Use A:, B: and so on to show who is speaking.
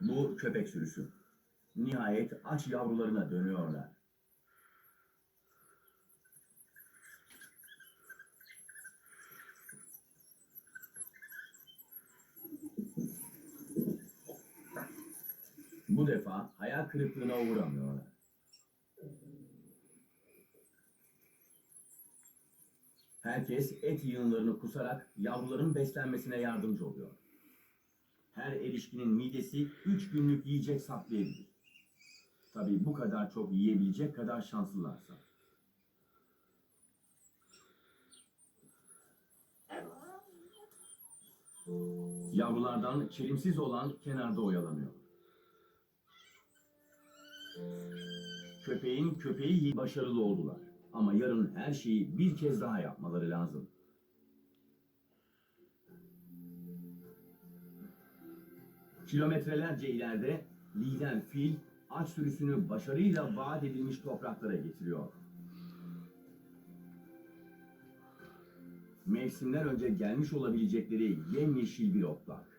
A: Bu köpek sürüsü. Nihayet aç yavrularına dönüyorlar. Bu defa hayal kırıklığına uğramıyorlar. Herkes et yığınlarını kusarak yavruların beslenmesine yardımcı oluyor. Her erişkinin midesi 3 günlük yiyecek saklayabilir. Tabii bu kadar çok yiyebilecek kadar şanslılarsa. Yavrulardan çelimsiz olan kenarda oyalanıyor. Köpeğin köpeği başarılı oldular. Ama yarın her şeyi bir kez daha yapmaları lazım. Kilometrelerce ileride lider fil aç sürüsünü başarıyla vaat edilmiş topraklara getiriyor. Mevsimler önce gelmiş olabilecekleri yemyeşil bir otlak.